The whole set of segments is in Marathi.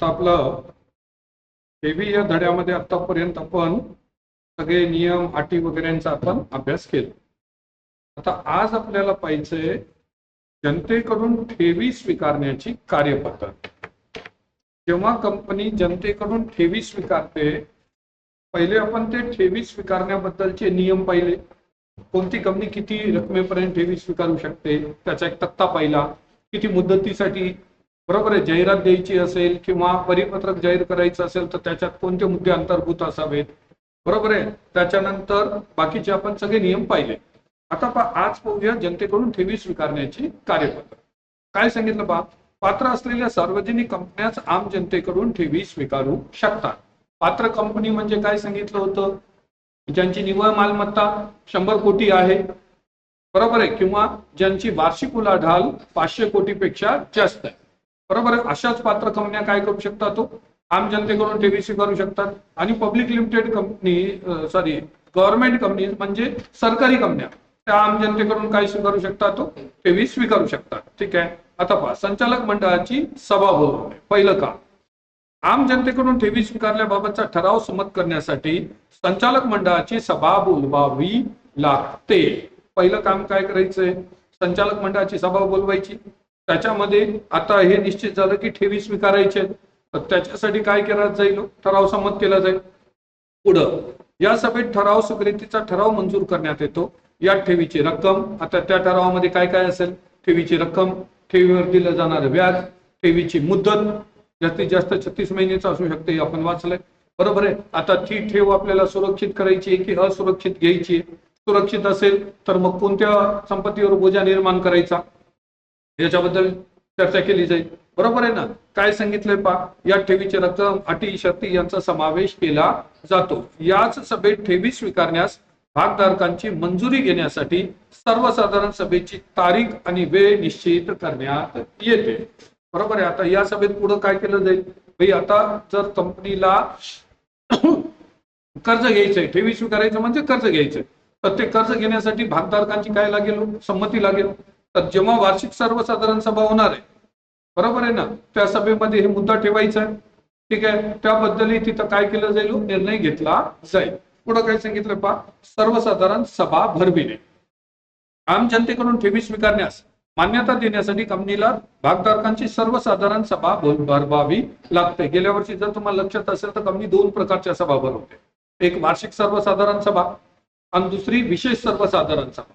आता आपलं ठेवी या धड्यामध्ये आतापर्यंत आपण सगळे नियम अटी वगैरेंचा आपण अभ्यास केला. आता आज आपल्याला पाहिजे जनतेकडून ठेवी स्वीकारण्याची कार्यपद्धत. जेव्हा कंपनी जनतेकडून ठेवी स्वीकारते पहिले आपण ते ठेवी स्वीकारण्याबद्दलचे नियम पाहिले. कोणती कंपनी किती रकमेपर्यंत ठेवी स्वीकारू शकते त्याचा एक तक्ता पाहिला. किती मुदतीसाठी बरोबर आहे जाहिरात द्यायची असेल किंवा परिपत्रक जाहीर करायचं असेल तर त्याच्यात कोणते मुद्दे अंतर्भूत असावेत? बरोबर आहे. त्याच्यानंतर बाकीचे आपण सगळे नियम पाहिले. आता पा आज पाहूया जनतेकडून ठेवी स्वीकारण्याची कार्यपद्धत. काय सांगितलं पा पात्र असलेल्या सार्वजनिक कंपन्याच आम जनतेकडून ठेवी स्वीकारू शकतात. पात्र कंपनी म्हणजे काय सांगितलं होतं? ज्यांची निव्वळ मालमत्ता शंभर कोटी आहे. बरोबर आहे. किंवा ज्यांची वार्षिक उलाढाल पाचशे कोटीपेक्षा जास्त आहे. बरोबर अशाच पात्र कंपन्या काय करू शकतात तो? आम जनतेकडून ठेवी स्वीकारू शकतात. आणि public limited company sorry government company म्हणजे सरकारी कंपन्या त्या आम जनतेकडून काय स्वीकारू शकतात तो? ठेवी स्वीकारू शकतात. ठीक आहे? आता पहा संचालक मंडळाची सभा बोलवणे पहिलं काम. आम जनतेकडून ठेवी स्वीकारल्याबाबतचा ठराव संमत करण्यासाठी संचालक मंडळाची सभा बोलवावी लागते. पहिलं काम काय करायचंय? संचालक मंडळाची सभा बोलवायची. त्याच्यामध्ये आता हे निश्चित झालं की ठेवी स्वीकारायचे आहेत. त्याच्यासाठी काय केला जाईल? ठराव संमत केला जाईल. पुढं या सभेत ठराव स्वीकृतीचा ठराव मंजूर करण्यात येतो. या ठेवीची रक्कम आता त्या ठरावामध्ये काय काय असेल? ठेवीची रक्कम ठेवीवर दिलं जाणारं व्याज ठेवीची मुदत जास्तीत जास्त छत्तीस महिनेच असू शकते हे आपण वाचलंय. बरोबर आहे? आता ती ठेव आपल्याला सुरक्षित करायची आहे की असुरक्षित घ्यायची सुरक्षित असेल तर मग कोणत्या संपत्तीवर बोजा निर्माण करायचा? याच्याबद्दल चर्चा केली जाईल. बरोबर आहे ना? काय सांगितलंय पा? या ठेवीची रक्कम अटी शर्ती यांचा समावेश केला जातो. याच सभेत ठेवी स्वीकारण्यास भागधारकांची मंजुरी घेण्यासाठी सर्वसाधारण सभेची तारीख आणि वेळ निश्चित करण्यात येते. बरोबर आहे? आता या सभेत पुढे काय केलं जाईल? भाई आता जर कंपनीला कर्ज घ्यायचंय ठेवी स्वीकारायचं म्हणजे कर्ज घ्यायचंय. तर ते कर्ज घेण्यासाठी भागधारकांची काय लागेल? संमती लागेल. तर जेव्हा वार्षिक सर्वसाधारण सभा होणार आहे बरोबर आहे ना? त्या सभेमध्ये हे मुद्दा ठेवायचा आहे. ठीक आहे? त्याबद्दलही तिथं काय केलं जाईल हो? निर्णय घेतला जाईल. पुढे काय सांगितलं पा सर्वसाधारण सभा भरविणे. आम जनतेकडून ठेवी स्वीकारण्यास मान्यता देण्यासाठी कंपनीला भागधारकांची सर्वसाधारण सभा भर- भरवावी लागते. गेल्या वर्षी जर तुम्हाला लक्षात असेल तर कंपनी दोन प्रकारच्या सभा भरवते. एक वार्षिक सर्वसाधारण सभा आणि दुसरी विशेष सर्वसाधारण सभा.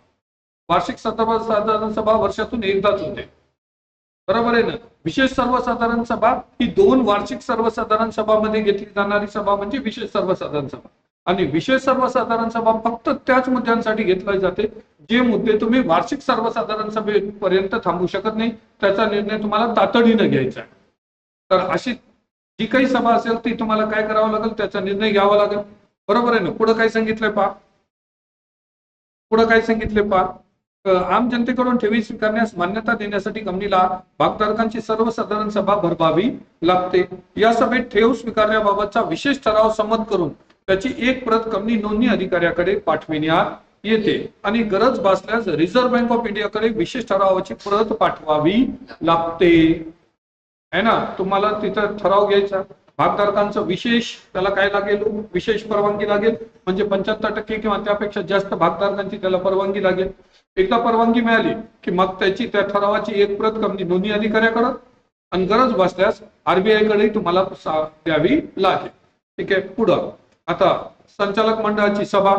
वार्षिक सर्वसाधारण सभा वर्षातून एकदाच होते. बरोबर आहे ना? विशेष सर्वसाधारण सभा ही दोन वार्षिक सर्वसाधारण सभामध्ये घेतली जाणारी सभा म्हणजे विशेष सर्वसाधारण सभा. आणि विशेष सर्वसाधारण सभा फक्त त्याच मुद्द्यांसाठी घेतली जाते जे मुद्दे तुम्ही वार्षिक सर्वसाधारण सभेपर्यंत थांबू शकत नाही. त्याचा निर्णय तुम्हाला तातडीनं घ्यायचा आहे. तर अशी जी काही सभा असेल ती तुम्हाला काय करावं लागेल त्याचा निर्णय घ्यावा लागेल. बरोबर आहे ना? पुढे काय सांगितलंय पा पुढे काय सांगितले पा आम जनतेकडून ठेवी स्वीकारण्यास मान्यता देण्यासाठी कंपनीला भागधारकांची सर्वसाधारण सभा भरवावी लागते. या सभेत ठेव स्वीकारण्याबाबतचा विशेष ठराव संमत करून त्याची एक प्रत कंपनी नोंदणी अधिकाऱ्याकडे पाठविण्यात येते. आणि गरज भासल्यास रिझर्व्ह बँक ऑफ इंडियाकडे विशेष ठरावाची प्रत पाठवावी लागते. है ना? तुम्हाला तिथं ठराव घ्यायचा? भागधारकांचं विशेष त्याला काय लागेल? विशेष परवानगी लागेल? म्हणजे पंच्याहत्तर टक्के किंवा त्यापेक्षा जास्त भागधारकांची त्याला परवानगी लागेल. एकदा परवानगी मिळाली की मग त्याची त्या ठरावाची एक प्रत कमी नोंदणी अधिकाऱ्याकडं आणि गरज भासल्यास आरबीआयकडे तुम्हाला द्यावी लागेल. ठीक आहे पुढं. आता संचालक मंडळाची सभा.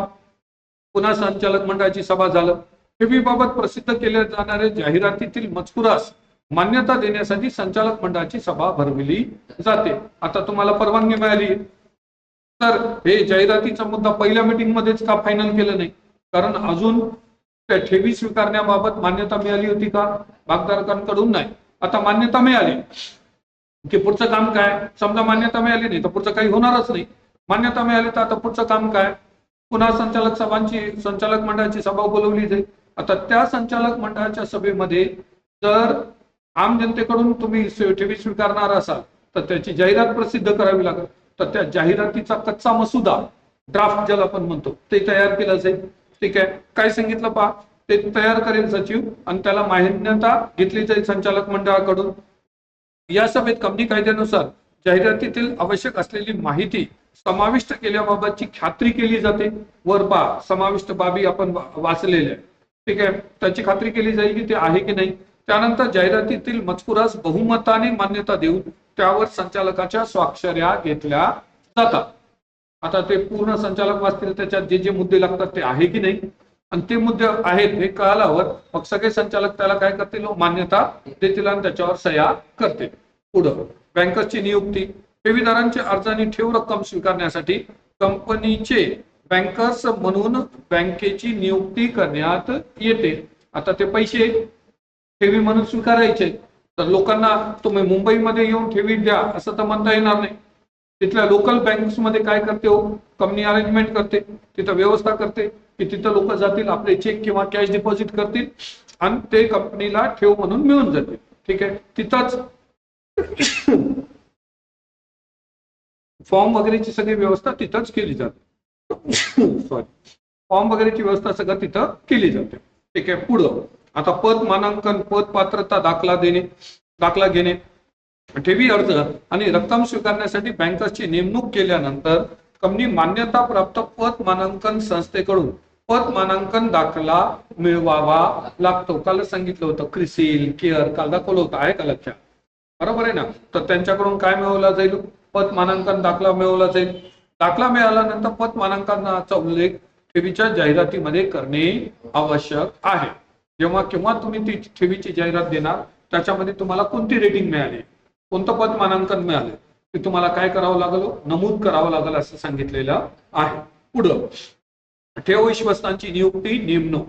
पुन्हा संचालक मंडळाची सभा झालं. ठेवीबाबत प्रसिद्ध केल्या जाणाऱ्या जाहिरातीतील मजकुरास मान्यता देण्यासाठी संचालक मंडळाची सभा भरविली जाते. आता तुम्हाला परवानगी मिळाली. तर हे जाहिरातीचा मुद्दा पहिल्या मीटिंग मध्येच का फायनल केलं नाही? कारण अजून त्या ठेवी स्वीकारण्याबाबत मान्यता मिळाली होती का? भागधारकांकडून नाही. आता मान्यता मिळाली. की पुढचं काम काय? समजा मान्यता मिळाली नाही तर पुढचं काही होणारच नाही. मान्यता मिळाली तर आता पुढचं काम काय? पुन्हा संचालक सभांची संचालक मंडळाची सभा बोलवली जाईल. आता त्या संचालक मंडळाच्या सभेमध्ये जर आम जनतेकडून तुम्ही ठेवी स्वीकारणार असाल तर त्याची जाहिरात प्रसिद्ध करावी लागेल. तर त्या जाहिरातीचा कच्चा मसुदा ड्राफ्ट ज्याला आपण म्हणतो ते तयार केलं जाईल ठीक आहे? काय सांगितलं पहा? ते तयार करेल सचिव आणि त्याला मान्यता घेतली जाईल संचालक मंडळाकडून. या सभेत कंपनी कायद्यानुसार जाहिरातीतील आवश्यक असलेली माहिती समाविष्ट केल्याबाबतची खात्री केली जाते. वर पा समाविष्ट बाबी आपण वाचलेल्या आहे. ठीक आहे? त्याची खात्री केली जाईल की ते आहे की नाही? त्यानंतर जाहिरातीतील मजकुरास बहुमताने मान्यता देऊन त्यावर संचालकाच्या स्वाक्षऱ्या घेतल्या जातात. आता ते पूर्ण संचालक वाचतील त्याच्यात जे जे मुद्दे लागतात ते आहे की नाही? आणि ते मुद्दे आहेत हे कळाल्यावर मग सगळे संचालक त्याला काय करतील? मान्यता देतील आणि त्याच्यावर सह्या करतील. पुढं बँकर्सची नियुक्ती. ठेवीदारांचे अर्ज आणि ठेव रक्कम स्वीकारण्यासाठी कंपनीचे बँकर्स म्हणून बँकेची नियुक्ती करण्यात येते. आता ते पैसे ठेवी म्हणून स्वीकारायचे. तर लोकांना तुम्ही मुंबईमध्ये येऊन ठेवी द्या असं तर म्हणता येणार नाही. तिथल्या लोकल बँक्समध्ये काय करते हो? कंपनी अरेंजमेंट करते तिथं व्यवस्था करते की तिथं लोक जातील आपले चेक किंवा कॅश डिपॉझिट करतील आणि ते कंपनीला ठेव म्हणून मिळून जातील ठीक आहे? तिथंच फॉर्म वगैरेची सगळी व्यवस्था तिथंच केली जाते. सॉरी फॉर्म वगैरेची व्यवस्था सगळं तिथं केली जाते. ठीक आहे? पुढं. आता पद मानांकन पद पात्रता दाखला देणे दाखला घेणे ठेवी अर्ज आणि रक्कम स्वीकारण्यासाठी बँकर्सची नेमणूक केल्यानंतर कंपनी मान्यता प्राप्त पत मानांकन संस्थेकडून पत मानांकन दाखला मिळवावा लागतो. काल सांगितलं होतं क्रिसिल केअर काल दाखवलं होतं आहे का लक्षात? बरोबर आहे ना? तर त्यांच्याकडून काय मिळवला जाईल? पत मानांकन दाखला मिळवला जाईल. दाखला मिळाल्यानंतर पत मानांकनाचा उल्लेख ठेवीच्या जाहिरातीमध्ये करणे आवश्यक आहे. जेव्हा केव्हा तुम्ही ती ठेवीची जाहिरात देणार त्याच्यामध्ये तुम्हाला कोणती रेटिंग मिळाली? कोणतं पद मानांकन मिळालं? ते तुम्हाला काय करावं लागलं? नमूद करावं लागेल असं सांगितलेलं आहे. पुढं ठेव विश्वस्तांची नियुक्ती नेमणूक.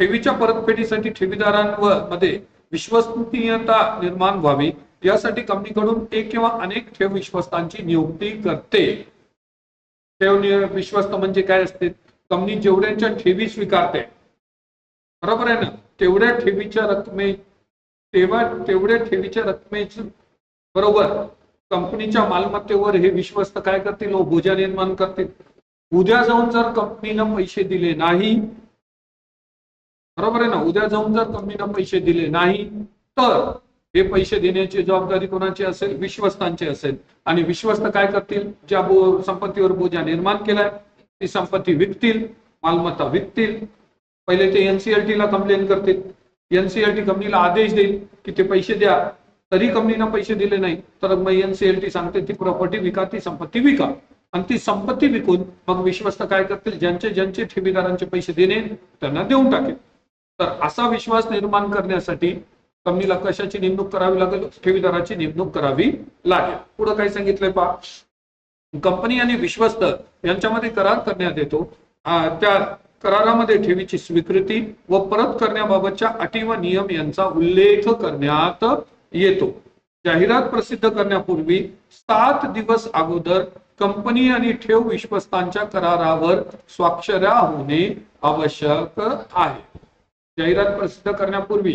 ठेवीच्या परतफेडीसाठी ठेवीदारांवर मध्ये विश्वसनीयता निर्माण व्हावी यासाठी कंपनीकडून एक किंवा अनेक ठेव विश्वस्तांची नियुक्ती करते. ठेव विश्वस्त म्हणजे काय असते? कंपनी जेवढ्यांच्या ठेवी स्वीकारते बरोबर आहे ना? तेवढ्या ठेवीच्या रकमे तेव्हा तेवढ्या ठेवीच्या रकमेच बरोबर कंपनीच्या मालमत्तेवर हे विश्वस्त काय करतील? हो, बोजा निर्माण करतील. उद्या जाऊन जर कंपनीनं पैसे दिले नाही बरोबर आहे ना? उद्या जाऊन जर कंपनीनं पैसे दिले नाही तर हे पैसे देण्याची जबाबदारी कोणाची असेल? विश्वस्तांची असेल. आणि विश्वस्त काय करतील? ज्या संपत्तीवर बोजा निर्माण केलाय ती संपत्ती विकतील मालमत्ता विकतील पहिले ते एनसीएलटीला कंप्लेन करतील. एनसीएलटी कंपनीला आदेश देईल की ते पैसे द्या. तरी कंपनीनं पैसे दिले नाही तर मग एनसीएलटी सांगते ती प्रॉपर्टी विका ती संपत्ती विका. आणि ती संपत्ती विकून मग विश्वस्त काय करतील? ज्यांचे ज्यांचे ठेवीदारांचे पैसे देणे त्यांना देऊन टाकेल. तर असा विश्वास निर्माण करण्यासाठी कंपनीला कशाची नेमणूक करावी लागेल? ठेवीदाराची नेमणूक करावी लागेल. पुढे काय सांगितलंय पा कंपनी आणि विश्वस्त यांच्यामध्ये करार करण्यात येतो. त्या करारामध्ये ठेवीची स्वीकृती व परत करण्याबाबतच्या अटी व नियम यांचा उल्लेख करण्यात येतो. जाहिरात प्रसिद्ध करण्यापूर्वी सात दिवस अगोदर कंपनी आणि ठेव विश्वस्तांच्या करारावर स्वाक्षऱ्या होणे आवश्यक आहे. जाहिरात प्रसिद्ध करण्यापूर्वी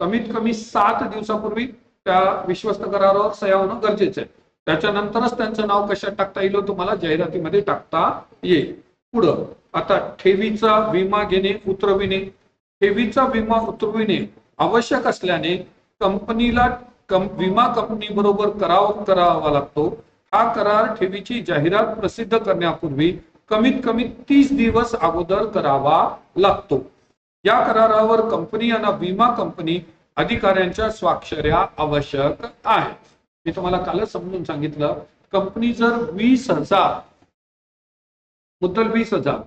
कमीत कमी सात दिवसापूर्वी त्या विश्वस्त करारावर सह्या होणं गरजेचं आहे. त्याच्यानंतरच त्यांचं नाव कशात टाकता येईल हो तुम्हाला जाहिरातीमध्ये टाकता येईल. पुढं. आता ठेवीचा विमा घेणे उतरविणे. ठेवीचा विमा उतरविणे आवश्यक असल्याने कंपनीला कम, विमा कंपनी बरोबर कराव करावा लागतो. हा करार ठेवीची जाहिरात प्रसिद्ध करण्यापूर्वी कमीत कमी तीस दिवस अगोदर करावा लागतो. या करारावर कंपनी आणि विमा कंपनी अधिकाऱ्यांच्या स्वाक्षऱ्या आवश्यक आहेत. मी तुम्हाला कालच समजून सांगितलं कंपनी जर वीस हजार मुद्दल वीस हजार.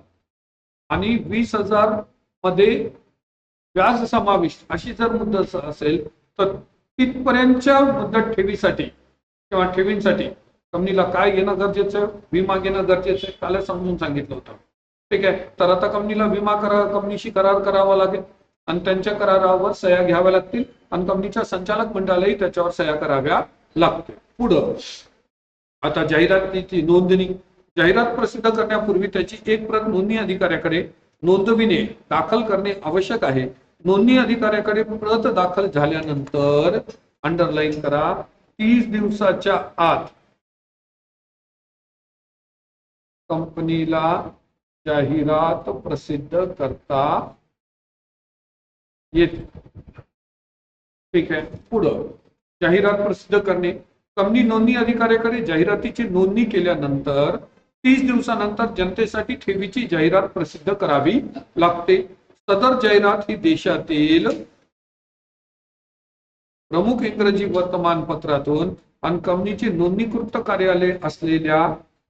आणि वीस हजारमध्ये व्याज समाविष्ट अशी जर मुदत असेल तर तिथपर्यंतच्या मुदत ठेवीसाठी किंवा ठेवींसाठी कंपनीला काय घेणं गरजेचं विमा घेणं गरजेचं आहे समजून सांगितलं होतं. ठीक आहे? तर आता कंपनीला विमा करा कंपनीशी करार करावा लागेल. आणि त्यांच्या करारावर सह्या घ्याव्या लागतील आणि कंपनीच्या संचालक मंडळालाही त्याच्यावर सह्या कराव्या लागतील. पुढं. आता जाहिरातीची नोंदणी. जाहिरात प्रसिद्ध करण्यापूर्वी त्याची एक प्रत नोंदणी अधिकाऱ्याकडे नोंदविणे दाखल करणे आवश्यक आहे. नोंदणी अधिकाऱ्याकडे प्रत दाखल झाल्यानंतर अंडरलाईन करा. तीस दिवसाच्या आत कंपनीला जाहिरात प्रसिद्ध करता येते. ठीक आहे. पुढं जाहिरात प्रसिद्ध करणे. कंपनी नोंदणी अधिकाऱ्याकडे जाहिरातीची नोंदणी केल्यानंतर तीस दिवसानंतर जनतेसाठी ठेवीची जाहिरात प्रसिद्ध करावी लागते. सदर जाहिरात ही देशातील प्रमुख इंग्रजी वर्तमानपत्रातून आणि कंपनीची नोंदणीकृत कार्यालय असलेल्या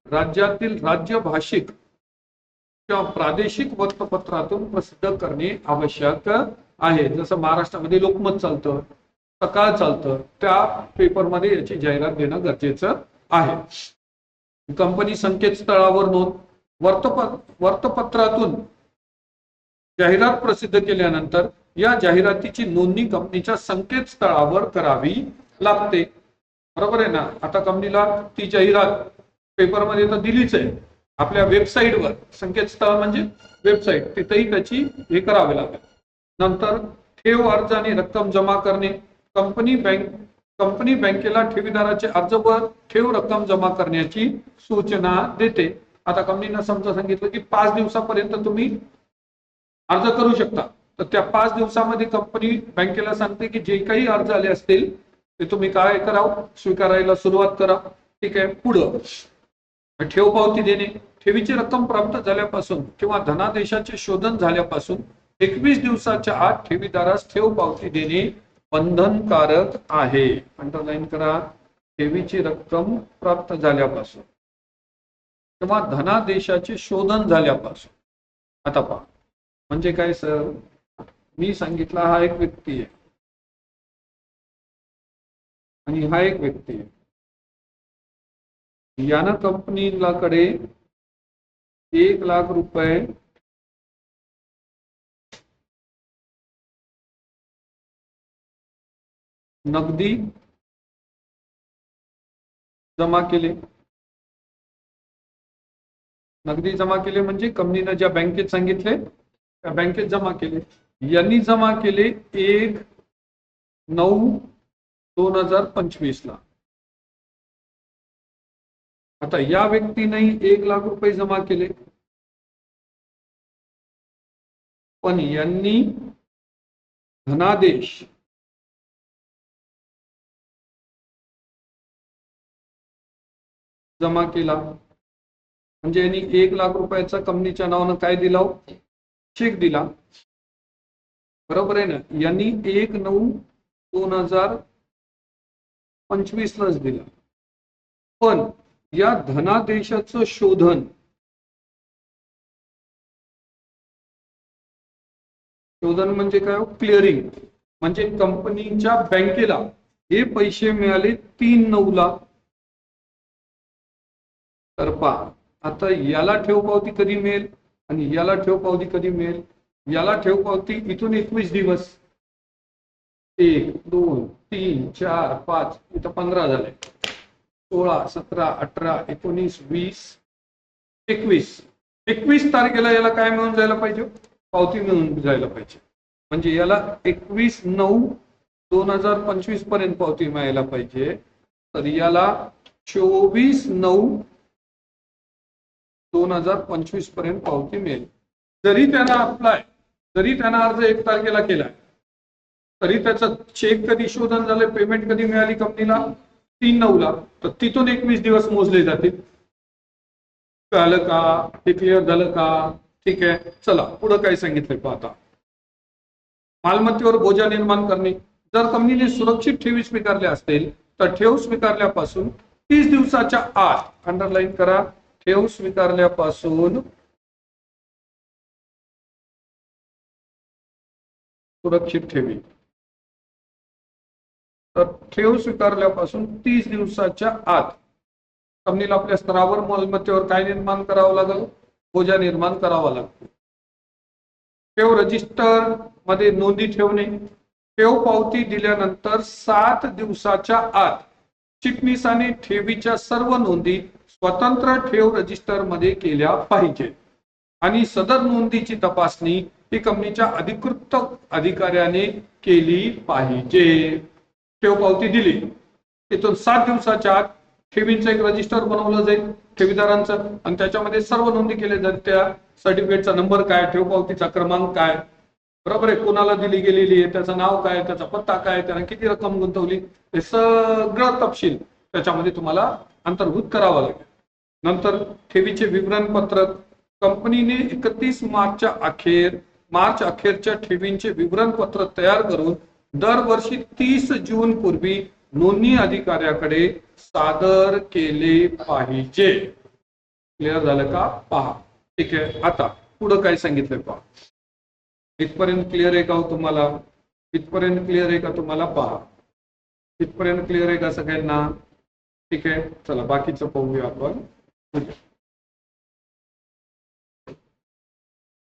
राज्यातील राज्य भाषिक किंवा प्रादेशिक वृत्तपत्रातून प्रसिद्ध करणे आवश्यक आहे. जसं महाराष्ट्रामध्ये लोकमत चालतं सकाळ चालतं त्या पेपरमध्ये याची जाहिरात देणं गरजेचं आहे. कंपनी संकेतस्थळावर नोंद. वर्तप वर्तपत्रातून जाहिरात प्रसिद्ध केल्यानंतर या जाहिरातीची नोंदणी कंपनीच्या संकेतस्थळावर करावी लागते. बरोबर आहे ना? आता कंपनीला ती जाहिरात पेपरमध्ये तर दिलीच आहे. आपल्या वेबसाईटवर. संकेतस्थळ म्हणजे वेबसाईट. तिथेही त्याची हे करावे लागेल. नंतर ठेव अर्ज आणि रक्कम जमा करणे. कंपनी बँक कंपनी बँकेला ठेवीदाराचे अर्ज व ठेव रक्कम जमा करण्याची सूचना देते. आता कंपनीनं समजा सांगितलं की पाच दिवसापर्यंत तुम्ही अर्ज करू शकता. तर त्या पाच दिवसामध्ये कंपनी बँकेला सांगते की जे काही अर्ज आले असतील ते तुम्ही काय करावं? स्वीकारायला सुरुवात करा. ठीक आहे पुढं. ठेव पावती देणे. ठेवीची रक्कम प्राप्त झाल्यापासून किंवा धनादेशाचे शोधन झाल्यापासून एकवीस दिवसाच्या आत ठेवीदारास ठेव पावती देणे बंधनकारक आहे. अंडरलाईन करा ठेवीची रक्कम प्राप्त झाल्यापासून किंवा धनादेशाचे शोधन झाल्यापासून. आता पहा. म्हणजे काय सर? मी सांगितला हा एक व्यक्ती आहे. आणि हा एक व्यक्ती आहे. यानं कंपनीला कडे एक लाख रुपये नगदी जमा केले. नगदी जमा केले म्हणजे कंपनीनं ज्या बँकेत सांगितले त्या बँकेत जमा केले. यांनी जमा केले एक नऊ दोन हजार पंचवीस ला आता या व्यक्तीने एक लाख रुपये जमा केले. पण यांनी धनादेश जमा केला. म्हणजे यांनी एक लाख रुपयाचा कंपनीच्या नावानं काय दिला चेक दिला. बरोबर आहे ना? यांनी एक नऊ दोन हजार पंचवीस लाच दिला. पण या धनादेशाचं शोधन शोधन म्हणजे काय हो? क्लिअरिंग म्हणजे कंपनीच्या बँकेला हे पैसे मिळाले तीन नऊ ला तर पहा आता याला ठेव पावती कधी मिळेल आणि याला ठेव पावती कधी मिळेल? याला ठेव पावती इथून एकवीस दिवस. एक दोन तीन चार पाच इथं पंधरा झाले. सोळा सतरा अठरा एकोणीस वीस एकवीस. एकवीस तारखेला याला काय मिळून जायला पाहिजे? पावती मिळून जायला पाहिजे. म्हणजे याला एकवीस नऊ दोन हजार पंचवीसपर्यंत पावती मिळायला पाहिजे. तर याला चोवीस नऊ दोन हजार पंचवीसपर्यंत पावती मिळेल. जरी त्यांना अप्लाय जरी त्यांना अर्ज एक तारखेला केलाय तरी त्याचा चेक कधी शोधन झालं पेमेंट कधी मिळाली कंपनीला तीन नऊला तर तिथून एकवीस दिवस मोजले जातील. कळलं का? ते क्लिअर झालं का? ठीक आहे. चला पुढं काय सांगितलंय पाहता. मालमत्तेवर बोजा निर्माण करणे. जर कंपनीने सुरक्षित ठेवी स्वीकारल्या असतील तर ठेव स्वीकारल्यापासून तीस दिवसाच्या आत अंडरलाईन करा. देव स्वीकारल्यापासून सुरक्षित ठेवी तर ठेव स्वीकारल्यापासून तीस दिवसाच्या आत कंपनीला आपल्या स्तरावर मालमत्तेवर काय निर्माण करावं लागेल बोजा निर्माण करावा लागतो ठेव रजिस्टरमध्ये नोंदी ठेवणे ठेव पावती दिल्यानंतर सात दिवसाच्या आत चिटणीसाने ठेवीच्या सर्व नोंदी स्वतंत्र ठेव रजिस्टरमध्ये केल्या पाहिजेत आणि सदर नोंदीची तपासणी ही कंपनीच्या अधिकृत अधिकाऱ्याने केली पाहिजे. ठेव पावती दिली. तिथून सात दिवसाच्या आत ठेवींचं एक रजिस्टर बनवलं जाईल ठेवीदारांचं. आणि त्याच्यामध्ये सर्व नोंदी केल्या जातात त्या सर्टिफिकेटचा नंबर काय ठेव पावतीचा क्रमांक काय? बरोबर आहे कोणाला दिली गेलेली आहे त्याचं नाव काय त्याचा पत्ता काय त्यानं किती रक्कम गुंतवली? हे सगळं तपशील त्याच्यामध्ये तुम्हाला अंतर्भूत करावं लागेल. नंतर ठेवीचे विवरणपत्रक कंपनीने एकतीस मार्चच्या अखेर मार्च अखेरच्या ठेवींचे विवरणपत्र तयार करून दरवर्षी तीस जून पूर्वी नोंदणी अधिकाऱ्याकडे सादर केले पाहिजे. क्लिअर झालं का? पहा. ठीक आहे. आता पुढं काय सांगितलंय पहा. इथपर्यंत क्लिअर आहे का हो तुम्हाला? इथपर्यंत क्लिअर आहे का तुम्हाला? पहा. इथपर्यंत क्लिअर आहे का सगळ्यांना? ठीक आहे. चला बाकीचं पाहूया आपण. Thank you.